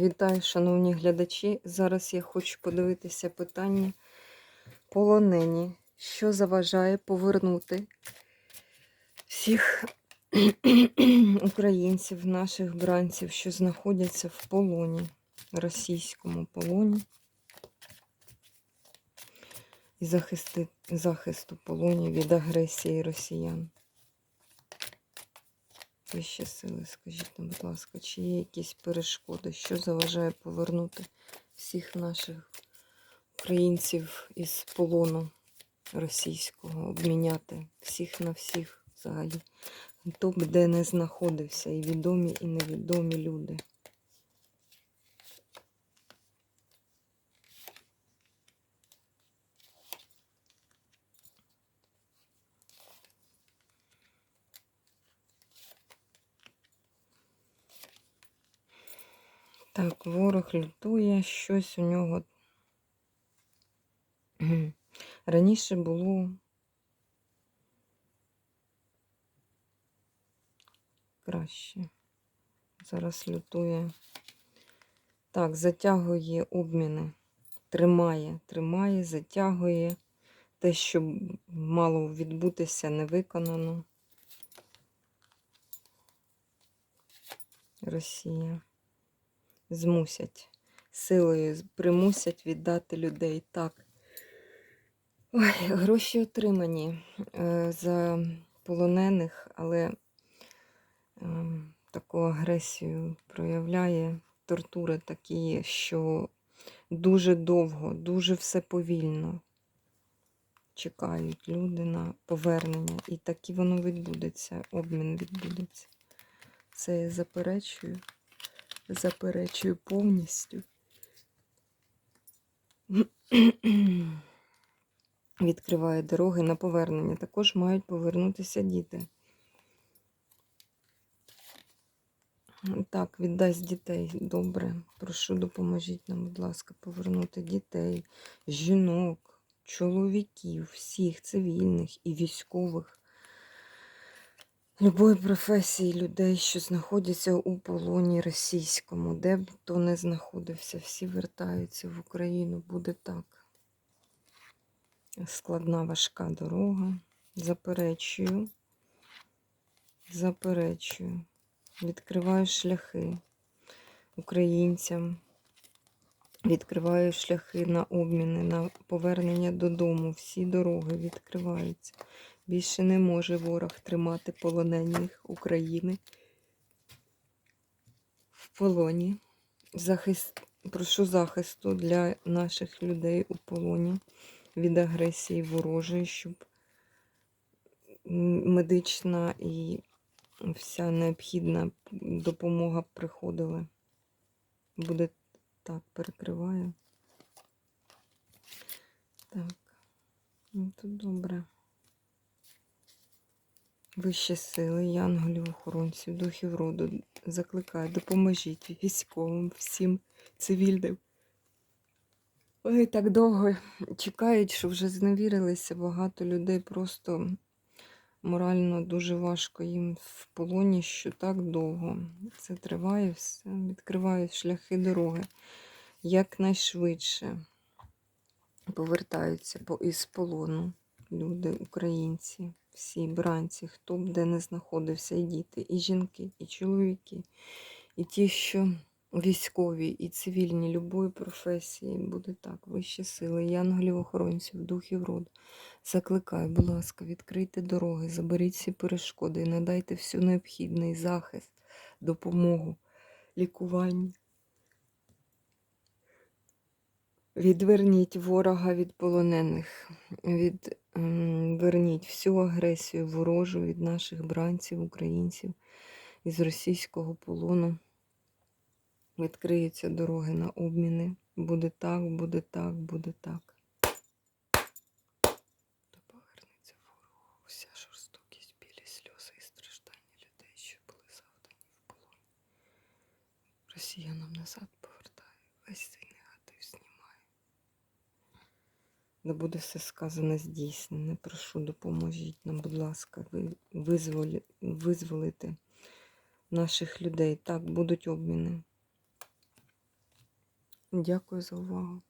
Вітаю, шановні глядачі. Зараз я хочу подивитися питання полонені, що заважає повернути всіх українців, наших бранців, що знаходяться в полоні, російському полоні. І захисту полоні від агресії росіян. Вищі сили, скажіть, нам, будь ласка, чи є якісь перешкоди, що заважає повернути всіх наших українців із полону російського, обміняти всіх на всіх взагалі, хто б де не знаходився, і відомі, і невідомі люди. Так, ворог лютує, щось у нього. Раніше було краще. Зараз лютує. Так, затягує обміни. Тримає, тримає, затягує. Те, що мало відбутися, не виконано. Росія змусять, силою примусять віддати людей. Так. Ой, гроші отримані е, за полонених, але е, таку агресію проявляє тортури такі, що дуже довго, дуже все повільно чекають люди на повернення. І таки воно відбудеться, обмін відбудеться. Це я заперечую заперечую повністю. Відкриває дороги на повернення. Також мають повернутися діти. Так, віддасть дітей. Добре. Прошу, допоможіть нам, будь ласка, повернути дітей, жінок, чоловіків, всіх цивільних і військових любої професії людей, що знаходяться у полоні російському, де б хто не знаходився, всі вертаються в Україну, буде так. Складна важка дорога. Заперечую, заперечую, відкриваю шляхи українцям, відкриваю шляхи на обміни, на повернення додому. Всі дороги відкриваються. Більше не може ворог тримати полонених України в полоні. Захист, Прошу захисту для наших людей у полоні від агресії ворожої, щоб медична і вся необхідна допомога приходила. Буде так, перекриваю. Так, ну тут добре. Вищі сили, янголів, охоронців, духів роду закликаю, допоможіть військовим, всім цивільним. Вони так довго чекають, що вже зневірилися. Багато людей просто морально дуже важко їм в полоні, що так довго. Це триває все, відкривають шляхи дороги якнайшвидше повертаються із полону люди, українці всі бранці, хто б де не знаходився, і діти, і жінки, і чоловіки, і ті, що військові, і цивільні любої професії, буде так, вищі сили, янголів охоронців, духів роду. Закликаю, будь ласка, відкрийте дороги, заберіть всі перешкоди і надайте всю необхідний захист, допомогу, лікування. Відверніть ворога від полонених, відверніть всю агресію ворожу від наших бранців, українців із російського полону. Відкриються дороги на обміни. Буде так, буде так, буде так. То повернеться ворогу вся жорстокість, білі сльози і страждання людей, що були завдані в полон. Росіянам назад повертає весь цей негатив знімає де буде все сказане здійснене. Прошу, допоможіть нам, будь ласка, визволі, визволити наших людей. Так, будуть обміни. Дякую за увагу.